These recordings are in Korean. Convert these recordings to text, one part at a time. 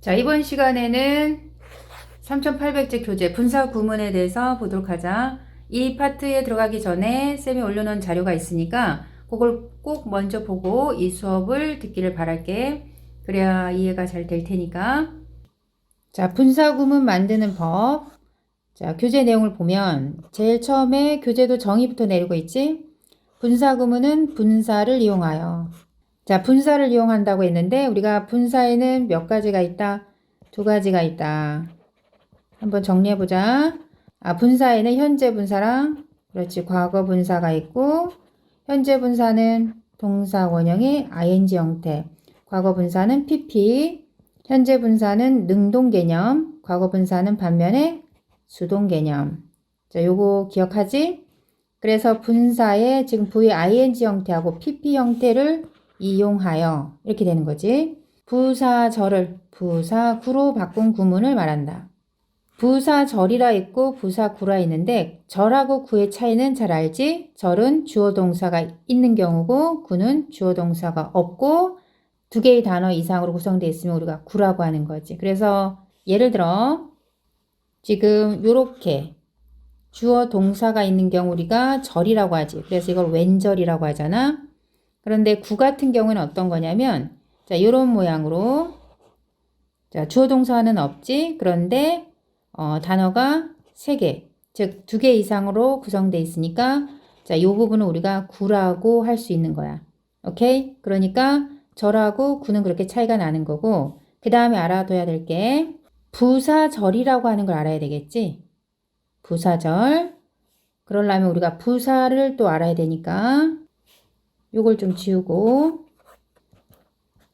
자, 이번 시간에는 3800제 교재 분사 구문에 대해서 보도록 하자. 이 파트에 들어가기 전에 쌤이 올려놓은 자료가 있으니까 그걸 꼭 먼저 보고 이 수업을 듣기를 바랄게. 그래야 이해가 잘 될 테니까. 자, 분사 구문 만드는 법. 자, 교재 내용을 보면 제일 처음에 교재도 정의부터 내리고 있지? 분사 구문은 분사를 이용하여. 자, 분사를 이용한다고 했는데 우리가 분사에는 몇 가지가 있다? 두 가지가 있다. 한번 정리해 보자. 아, 분사에는 현재 분사랑 그렇지 과거 분사가 있고 현재 분사는 동사 원형의 ing 형태, 과거 분사는 pp, 현재 분사는 능동 개념, 과거 분사는 반면에 수동 개념. 자, 요거 기억하지? 그래서 분사에 지금 v ing 형태하고 pp 형태를 이용하여 이렇게 되는 거지. 부사절을 부사구로 바꾼 구문을 말한다. 부사절이라 있고 부사구라 있는데 절하고 구의 차이는 잘 알지? 절은 주어 동사가 있는 경우고 구는 주어 동사가 없고 두 개의 단어 이상으로 구성되어 있으면 우리가 구라고 하는 거지. 그래서 예를 들어 지금 요렇게 주어 동사가 있는 경우 우리가 절이라고 하지. 그래서 이걸 왼절이라고 하잖아. 그런데 구 같은 경우는 어떤 거냐면 자, 요런 모양으로 자, 주어 동사는 없지. 그런데 어, 단어가 세 개, 즉두개 이상으로 구성되어 있으니까 자, 요 부분은 우리가 구라고 할 수 있는 거야. 오케이? 그러니까 절하고 구는 그렇게 차이가 나는 거고 그 다음에 알아둬야 될 게 부사절이라고 하는 걸 알아야 되겠지. 부사절. 그러려면 우리가 부사를 또 알아야 되니까 요걸 좀 지우고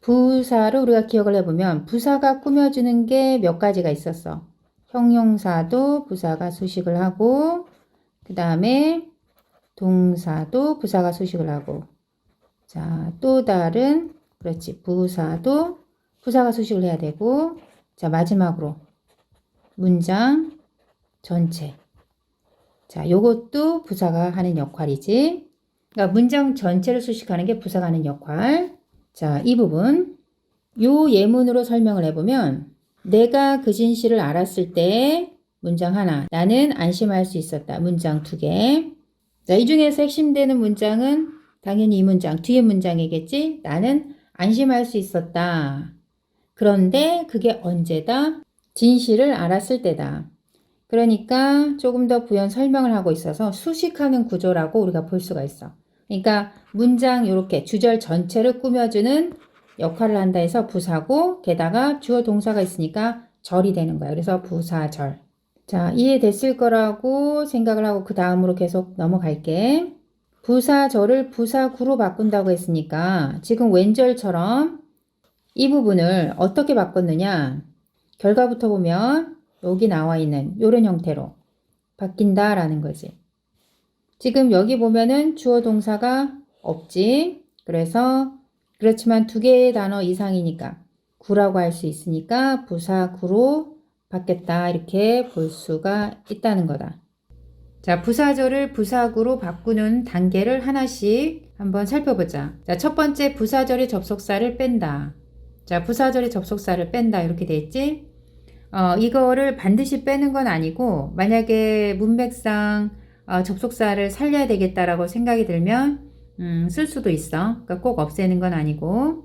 부사를 우리가 기억을 해보면 부사가 꾸며주는 게 몇 가지가 있었어. 형용사도 부사가 수식을 하고 그 다음에 동사도 부사가 수식을 하고. 자 또 다른 그렇지. 부사도 부사가 수식을 해야 되고. 자 마지막으로 문장 전체. 자 요것도 부사가 하는 역할이지 그러니까 문장 전체를 수식하는 게 부사가 하는 역할 자 이 부분 요 예문으로 설명을 해보면 내가 그 진실을 알았을 때 문장 하나 나는 안심할 수 있었다 문장 두 개 자, 이 중에서 핵심되는 문장은 당연히 이 문장, 뒤에 문장이겠지? 나는 안심할 수 있었다. 그런데 그게 언제다? 진실을 알았을 때다. 그러니까 조금 더 부연 설명을 하고 있어서 수식하는 구조라고 우리가 볼 수가 있어. 그러니까 문장 이렇게 주절 전체를 꾸며주는 역할을 한다 해서 부사고 게다가 주어 동사가 있으니까 절이 되는 거야. 그래서 부사절. 자, 이해됐을 거라고 생각을 하고 그 다음으로 계속 넘어갈게. 부사절을 부사구로 바꾼다고 했으니까 지금 왼절처럼 이 부분을 어떻게 바꿨느냐? 결과부터 보면 여기 나와 있는 이런 형태로 바뀐다라는 거지. 지금 여기 보면은 주어 동사가 없지. 그래서 그렇지만 두 개의 단어 이상이니까 구라고 할 수 있으니까 부사 구로 바뀌었다 이렇게 볼 수가 있다는 거다. 자, 부사절을 부사구로 바꾸는 단계를 하나씩 한번 살펴보자. 자, 첫 번째 부사절의 접속사를 뺀다. 자, 부사절의 접속사를 뺀다 이렇게 돼 있지? 어, 이거를 반드시 빼는 건 아니고 만약에 문맥상 어, 접속사를 살려야 되겠다라고 생각이 들면 음, 쓸 수도 있어. 그러니까 꼭 없애는 건 아니고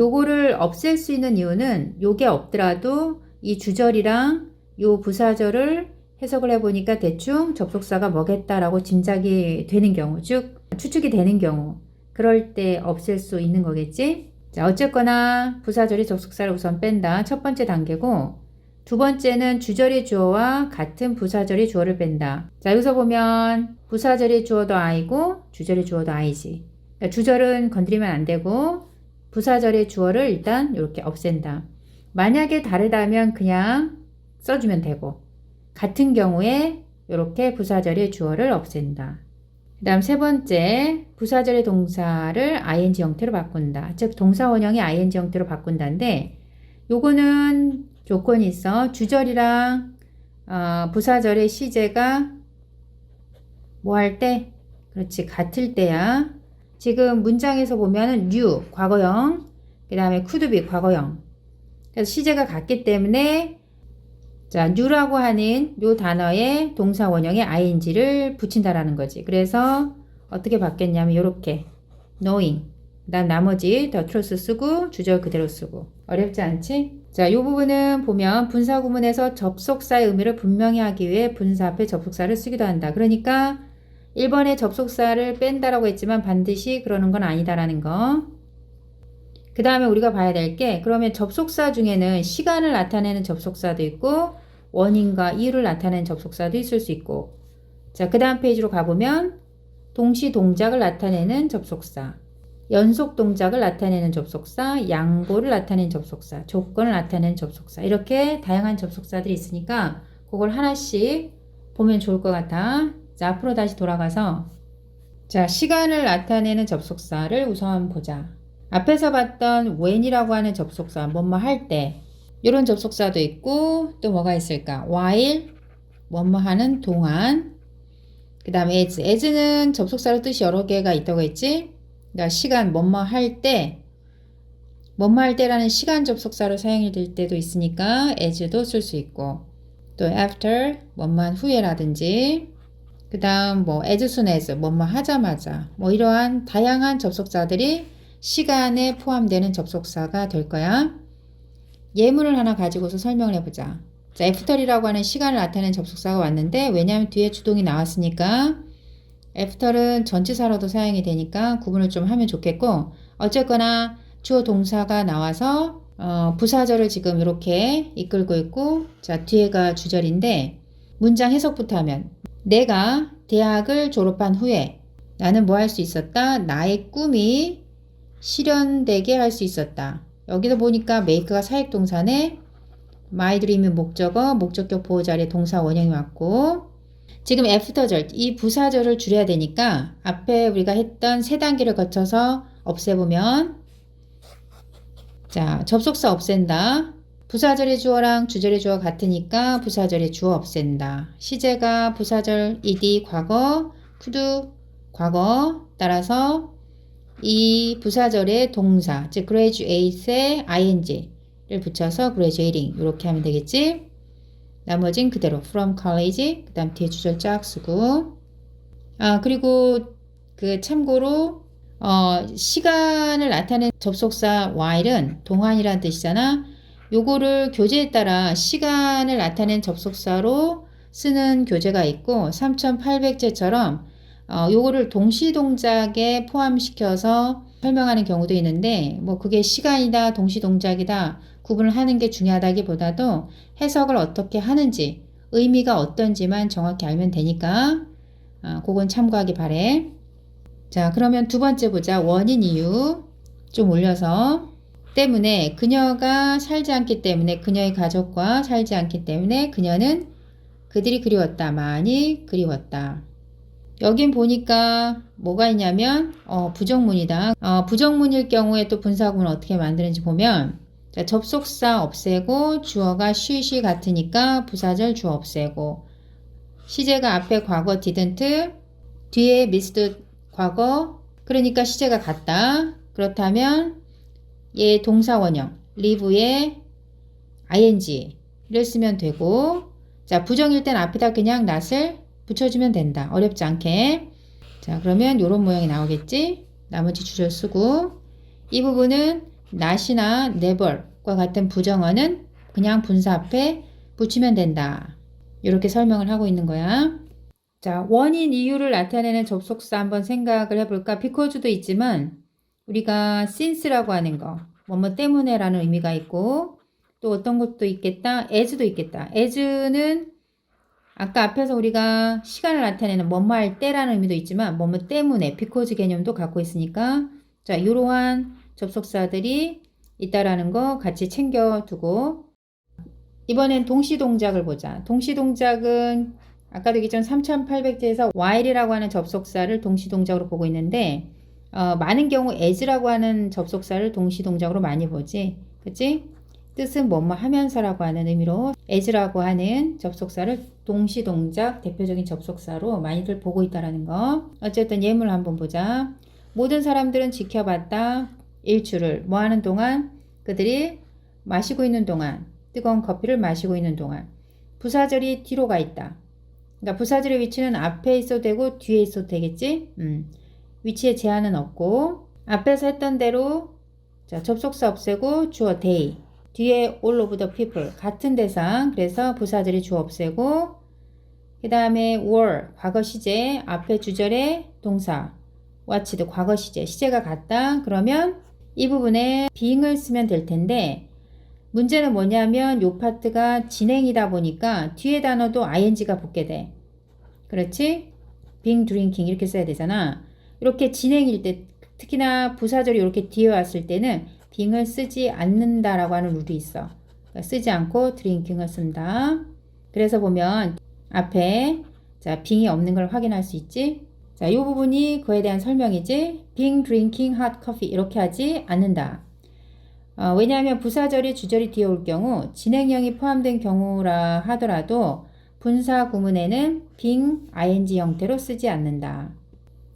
요거를 없앨 수 있는 이유는 요게 없더라도 이 주절이랑 요 부사절을 해석을 해보니까 대충 접속사가 뭐겠다라고 짐작이 되는 경우, 즉 추측이 되는 경우 그럴 때 없앨 수 있는 거겠지? 자, 어쨌거나 부사절이 접속사를 우선 뺀다. 첫 번째 단계고 두 번째는 주절의 주어와 같은 부사절의 주어를 뺀다. 자, 여기서 보면 부사절의 주어도 I고 주절의 주어도 I지. 그러니까 주절은 건드리면 안 되고 부사절의 주어를 일단 이렇게 없앤다. 만약에 다르다면 그냥 써주면 되고 같은 경우에 이렇게 부사절의 주어를 없앤다. 그 다음 세 번째 부사절의 동사를 ing 형태로 바꾼다. 즉 동사 원형이 ing 형태로 바꾼다인데 요거는 조건이 있어. 주절이랑 어, 부사절의 시제가 뭐 할 때? 그렇지 같을 때야. 지금 문장에서 보면은 new 과거형 그 다음에 could be 과거형 그래서 시제가 같기 때문에 자, new라고 하는 요 단어에 동사 원형에 ing를 붙인다라는 거지. 그래서 어떻게 바뀌었냐면 요렇게 knowing 그다음 나머지 the truth 쓰고 주절 그대로 쓰고 어렵지 않지? 자, 이 부분은 보면 분사 구문에서 접속사의 의미를 분명히 하기 위해 분사 앞에 접속사를 쓰기도 한다. 그러니까 1번에 접속사를 뺀다라고 했지만 반드시 그러는 건 아니다라는 거. 그 다음에 우리가 봐야 될 게 그러면 접속사 중에는 시간을 나타내는 접속사도 있고 원인과 이유를 나타내는 접속사도 있을 수 있고 자, 그 다음 페이지로 가보면 동시 동작을 나타내는 접속사 연속 동작을 나타내는 접속사, 양보를 나타내는 접속사, 조건을 나타내는 접속사 이렇게 다양한 접속사들이 있으니까 그걸 하나씩 보면 좋을 것 같아. 자, 앞으로 다시 돌아가서 자, 시간을 나타내는 접속사를 우선 보자. 앞에서 봤던 when이라고 하는 접속사, 뭐뭐 할 때, 이런 접속사도 있고, 또 뭐가 있을까? while, 뭐뭐 하는 동안, 그 다음에 as. as는 접속사로 뜻이 여러 개가 있다고 했지? 그러니까 시간, 뭐뭐 할 때, 뭐뭐 할 때라는 시간 접속사로 사용이 될 때도 있으니까 as도 쓸 수 있고, 또 after, 뭐뭐한 후에라든지, 그 다음 뭐 as soon as, 뭐뭐 하자마자, 뭐 이러한 다양한 접속사들이 시간에 포함되는 접속사가 될 거야. 예문을 하나 가지고서 설명을 해보자. 자, 애프터리라고 하는 시간을 나타내는 접속사가 왔는데 왜냐하면 뒤에 주동이 나왔으니까 애프터는 전치사로도 사용이 되니까 구분을 좀 하면 좋겠고 어쨌거나 주어 동사가 나와서 어, 부사절을 지금 이렇게 이끌고 있고 자 뒤에가 주절인데 문장 해석부터 하면 내가 대학을 졸업한 후에 나는 뭐 할 수 있었다? 나의 꿈이 실현되게 할 수 있었다. 여기도 보니까 make가 사역동사네. my dream이 목적어, 목적격 보호 자리에 동사 원형이 왔고 지금 after절, 이 부사절을 줄여야 되니까 앞에 우리가 했던 세 단계를 거쳐서 없애보면 자, 접속사 없앤다. 부사절의 주어랑 주절의 주어 같으니까 부사절의 주어 없앤다. 시제가 부사절 ed 과거, could 과거 따라서 이 부사절의 동사, 즉 graduate에 ing를 붙여서 graduating 이렇게 하면 되겠지? 나머진 그대로 from college 그 다음 뒤에 주절 쫙 쓰고 아 그리고 그 참고로 어, 시간을 나타내는 접속사 while은 동안이라는 뜻이잖아. 요거를 교재에 따라 시간을 나타내는 접속사로 쓰는 교재가 있고 3800제처럼 어, 요거를 동시 동작에 포함시켜서 설명하는 경우도 있는데 뭐 그게 시간이다 동시 동작이다 구분을 하는 게 중요하다기보다도 해석을 어떻게 하는지 의미가 어떤지만 정확히 알면 되니까 어, 그건 참고하기 바래. 자 그러면 두 번째 보자 원인 이유 좀 올려서 때문에 그녀가 살지 않기 때문에 그녀의 가족과 살지 않기 때문에 그녀는 그들이 그리웠다 많이 그리웠다. 여긴 보니까 뭐가 있냐면 어, 부정문이다. 어, 부정문일 경우에 또 분사구문 어떻게 만드는지 보면 자, 접속사 없애고 주어가 쉬쉬 같으니까 부사절 주어 없애고 시제가 앞에 과거 didn't 뒤에 missed 과거 그러니까 시제가 같다. 그렇다면 얘 동사 원형 live에 ing를 쓰면 되고 자 부정일 땐 앞에다 그냥 not을 붙여주면 된다. 어렵지 않게. 자, 그러면 이런 모양이 나오겠지? 나머지 주절 쓰고 이 부분은 not이나 never과 같은 부정어는 그냥 분사 앞에 붙이면 된다. 이렇게 설명을 하고 있는 거야. 자, 원인 이유를 나타내는 접속사 한번 생각을 해볼까? because도 있지만 우리가 since라고 하는 거, 뭐뭐 때문에라는 의미가 있고 또 어떤 것도 있겠다, as도 있겠다. as는 아까 앞에서 우리가 시간을 나타내는 뭐뭐 할 때라는 의미도 있지만 뭐뭐 때문에 because 개념도 갖고 있으니까 자 이러한 접속사들이 있다라는 거 같이 챙겨두고 이번엔 동시 동작을 보자. 동시 동작은 아까도 얘기했지만 3800제에서 while이라고 하는 접속사를 동시 동작으로 보고 있는데 어, 많은 경우 as라고 하는 접속사를 동시 동작으로 많이 보지. 그치? 뜻은 뭐뭐 하면서라고 하는 의미로 as라고 하는 접속사를 동시 동작 대표적인 접속사로 많이들 보고 있다라는 거. 어쨌든 예문을 한번 보자. 모든 사람들은 지켜봤다. 일주를 뭐 하는 동안 그들이 마시고 있는 동안, 뜨거운 커피를 마시고 있는 동안 부사절이 뒤로 가 있다. 그러니까 부사절의 위치는 앞에 있어도 되고 뒤에 있어도 되겠지? 음. 위치에 제한은 없고 앞에서 했던 대로 자, 접속사 없애고 주어 they 뒤에 all of the people 같은 대상 그래서 부사절이 주어 없애고 그 다음에 were 과거 시제 앞에 주절에 동사 watch도 과거 시제 시제가 같다 그러면 이 부분에 being을 쓰면 될 텐데 문제는 뭐냐면 요 파트가 진행이다 보니까 뒤에 단어도 ing가 붙게 돼 그렇지? being, drinking 이렇게 써야 되잖아 이렇게 진행일 때 특히나 부사절이 이렇게 뒤에 왔을 때는 being을 쓰지 않는다라고 하는 룰이 있어 그러니까 쓰지 않고 drinking을 쓴다 그래서 보면 앞에 자, 빙이 없는 걸 확인할 수 있지. 자, 이 부분이 그에 대한 설명이지. being drinking hot coffee 이렇게 하지 않는다. 어, 왜냐하면 부사절이 주절이 뒤에 올 경우 진행형이 포함된 경우라 하더라도 분사 구문에는 being ing 형태로 쓰지 않는다.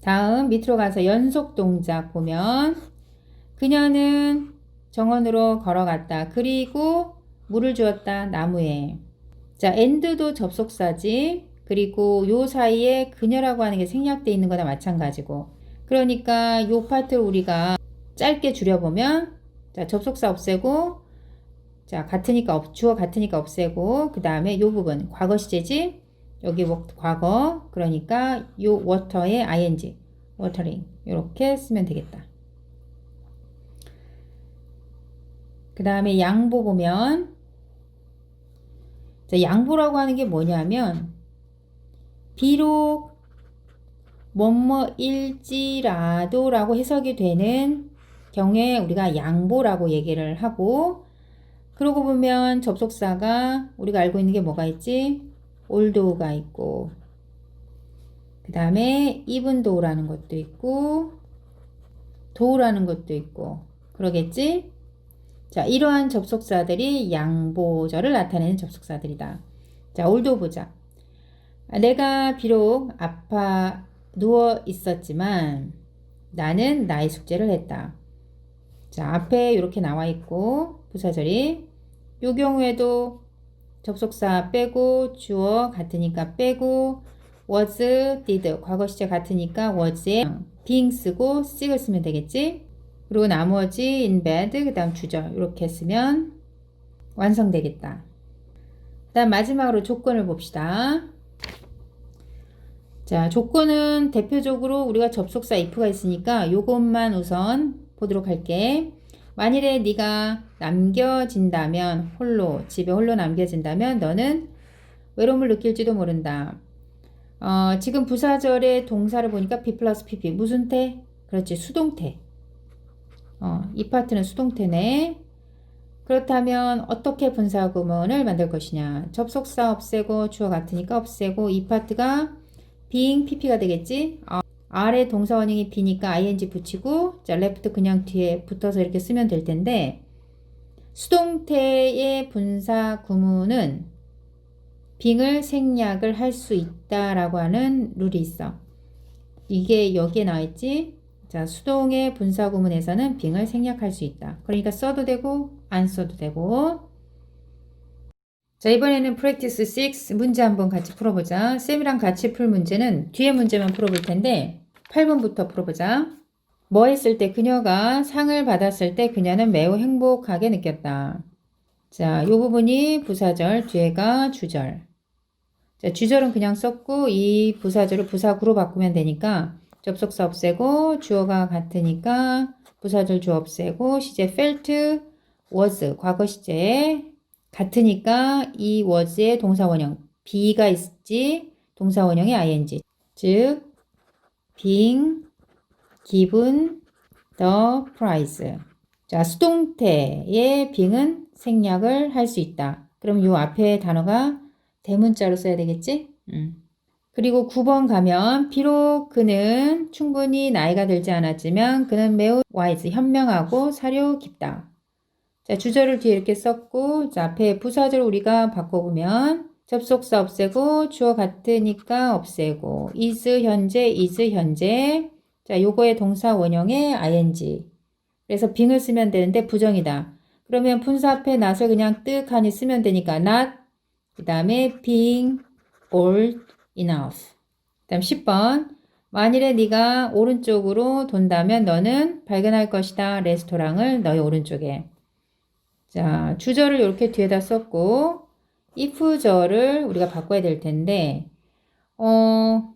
다음 밑으로 가서 연속 동작 보면 그녀는 정원으로 걸어갔다. 그리고 물을 주었다. 나무에. 자, end도 접속사지. 그리고 요 사이에 그녀라고 하는 게 생략되어 있는 거나 마찬가지고. 그러니까 요 파트를 우리가 짧게 줄여보면 자, 접속사 없애고 자, 같으니까 없, 주어 같으니까 없애고 그 다음에 요 부분 과거 시제지. 여기 워- 과거 그러니까 요 water에 ing watering 이렇게 쓰면 되겠다. 그 다음에 양보 보면 자, 양보라고 하는 게 뭐냐면 비록 뭐뭐일지라도 라고 해석이 되는 경우에 우리가 양보라고 얘기를 하고 그러고 보면 접속사가 우리가 알고 있는 게 뭐가 있지? 올도가 있고 그 다음에 이분도라는 것도 있고 도라는 것도 있고 그러겠지? 자, 이러한 접속사들이 양보절을 나타내는 접속사들이다. 자, 올도 보자. 아, 내가 비록 아파 누워 있었지만 나는 나의 숙제를 했다. 자, 앞에 이렇게 나와 있고 부사절이 요 경우에도 접속사 빼고 주어 같으니까 빼고 was, did 과거 시제 같으니까 was에 being 쓰고 씩을 쓰면 되겠지? 그리고 나머지 in bed 그 다음 주절 이렇게 쓰면 완성되겠다. 다음 마지막으로 조건을 봅시다. 자, 조건은 대표적으로 우리가 접속사 if가 있으니까 요것만 우선 보도록 할게. 만일에 네가 남겨진다면 홀로 집에 홀로 남겨진다면 너는 외로움을 느낄지도 모른다. 어, 지금 부사절의 동사를 보니까 be 플러스 pp 무슨 태? 그렇지 수동태. 어, 이 파트는 수동태네. 그렇다면 어떻게 분사 구문을 만들 것이냐? 접속사 없애고 주어 같으니까 없애고 이 파트가 being pp가 되겠지? 어, 아래 동사 원형이 be니까 ing 붙이고 자 left 그냥 뒤에 붙어서 이렇게 쓰면 될 텐데 수동태의 분사 구문은 being을 생략을 할 수 있다라고 하는 룰이 있어. 이게 여기에 나와 있지? 자, 수동의 분사 구문에서는 being을 생략할 수 있다. 그러니까 써도 되고 안 써도 되고 자, 이번에는 practice 6 문제 한번 같이 풀어보자. 쌤이랑 같이 풀 문제는 뒤에 문제만 풀어볼 텐데 8번부터 풀어보자. 뭐 했을 때 그녀가 상을 받았을 때 그녀는 매우 행복하게 느꼈다. 자, 요 부분이 부사절, 뒤에가 주절. 자, 주절은 그냥 썼고 이 부사절을 부사구로 바꾸면 되니까 접속사 없애고 주어가 같으니까 부사절 주어 없애고 시제 felt, was 과거 시제 같으니까 이 was의 동사 원형 be가 있지 동사 원형이 ing 즉 being given the prize 자 수동태의 being은 생략을 할 수 있다. 그럼 요 앞에 단어가 대문자로 써야 되겠지? 음. 그리고 9번 가면 비록 그는 충분히 나이가 들지 않았지만 그는 매우 wise 현명하고 사려 깊다 자, 주절을 뒤에 이렇게 썼고, 자, 앞에 부사절 우리가 바꿔보면, 접속사 없애고, 주어 같으니까 없애고, is 현재, is 현재. 자, 요거의 동사 원형에 ing. 그래서 빙을 쓰면 되는데 부정이다. 그러면 분사 앞에 not을 그냥 뜩하니 쓰면 되니까 not 그 다음에 being old enough 그 다음 10번 만일에 네가 오른쪽으로 돈다면 너는 발견할 것이다 레스토랑을 너의 오른쪽에 자 주절을 이렇게 뒤에다 썼고 if절을 우리가 바꿔야 될 텐데 어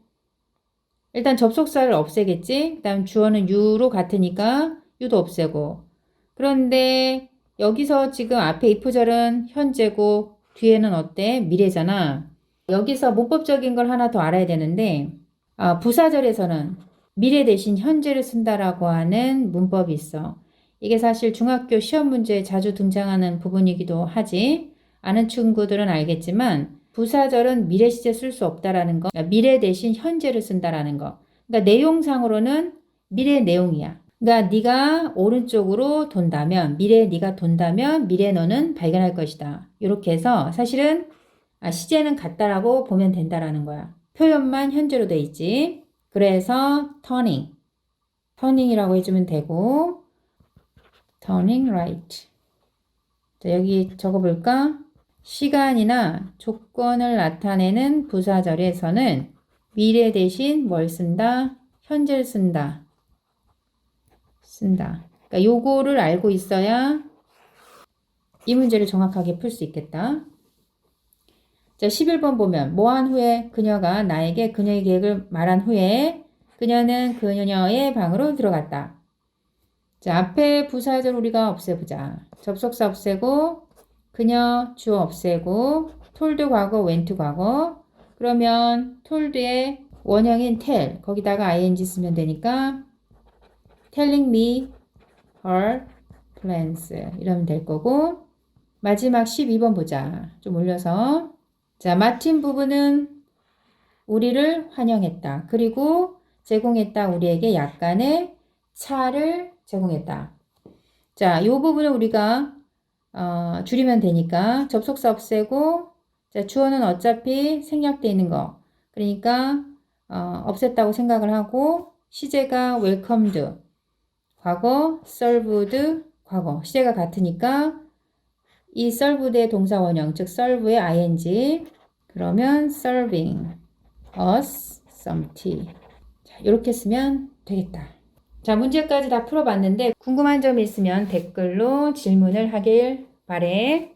일단 접속사를 없애겠지 그 다음 주어는 you로 같으니까 you도 없애고 그런데 여기서 지금 앞에 if절은 현재고 뒤에는 어때? 미래잖아. 여기서 문법적인 걸 하나 더 알아야 되는데 아, 부사절에서는 미래 대신 현재를 쓴다라고 하는 문법이 있어. 이게 사실 중학교 시험 문제에 자주 등장하는 부분이기도 하지. 아는 친구들은 알겠지만 부사절은 미래 시제 쓸 수 없다라는 거. 그러니까 미래 대신 현재를 쓴다라는 거. 그러니까 내용상으로는 미래 내용이야. 그러니까 네가 오른쪽으로 돈다면 미래에 네가 돈다면 미래 너는 발견할 것이다. 이렇게 해서 사실은 아, 시제는 같다라고 보면 된다라는 거야. 표현만 현재로 돼 있지. 그래서 turning, turning이라고 해주면 되고 turning right. 자, 여기 적어볼까? 시간이나 조건을 나타내는 부사절에서는 미래 대신 뭘 쓴다? 현재를 쓴다. 쓴다. 그러니까 요거를 알고 있어야 이 문제를 정확하게 풀 수 있겠다. 자, 11번 보면 뭐한 후에 그녀가 나에게 그녀의 계획을 말한 후에 그녀는 그녀의 방으로 들어갔다. 자, 앞에 부사절 우리가 없애보자. 접속사 없애고 그녀 주어 없애고 톨드 과거 웬투 과거 그러면 톨드의 원형인 tell 거기다가 ing 쓰면 되니까 telling me her plans 이러면 될 거고 마지막 12번 보자. 좀 올려서 자 마틴 부부는 우리를 환영했다. 그리고 제공했다. 우리에게 약간의 차를 제공했다. 자, 이 부분은 우리가 어, 줄이면 되니까 접속사 없애고 자, 주어는 어차피 생략돼 있는 거. 그러니까 어, 없앴다고 생각을 하고 시제가 welcomed 과거, served, 과거. 시제가 같으니까 이 served의 동사 원형, 즉 serve의 ing. 그러면 serving us some tea. 자, 이렇게 쓰면 되겠다. 자, 문제까지 다 풀어봤는데 궁금한 점이 있으면 댓글로 질문을 하길 바래.